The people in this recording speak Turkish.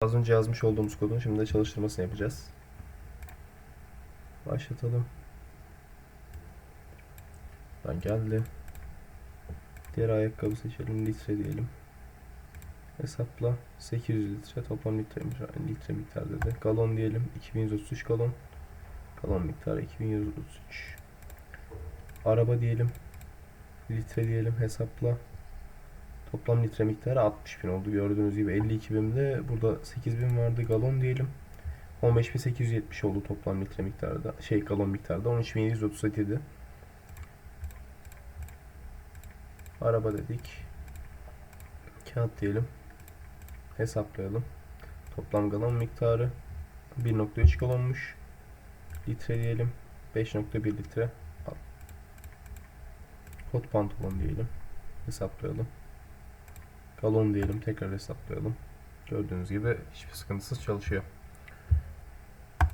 Az önce yazmış olduğumuz kodun şimdi de çalıştırmasını yapacağız. Başlatalım. Ben geldi. Diğer ayakkabı seçelim. Litre diyelim. Hesapla. 800 litre. Toplam litre, litre miktar dedi. Galon diyelim. 2133 galon. Galon miktarı 2133. Araba diyelim. Litre diyelim. Hesapla. Toplam litre miktarı 60 bin oldu. Gördüğünüz gibi 52 binde. Burada 8 bin vardı. Galon diyelim. 15.870 oldu toplam litre miktarı da. Şey galon miktarı da 13.737 idi. Araba dedik. Kağıt diyelim. Hesaplayalım. Toplam galon miktarı 1.3 galonmuş. Litre diyelim. 5.1 litre. Kot pantolon diyelim. Hesaplayalım. Galon diyelim. Tekrar hesaplayalım. Gördüğünüz gibi hiçbir sıkıntısız çalışıyor.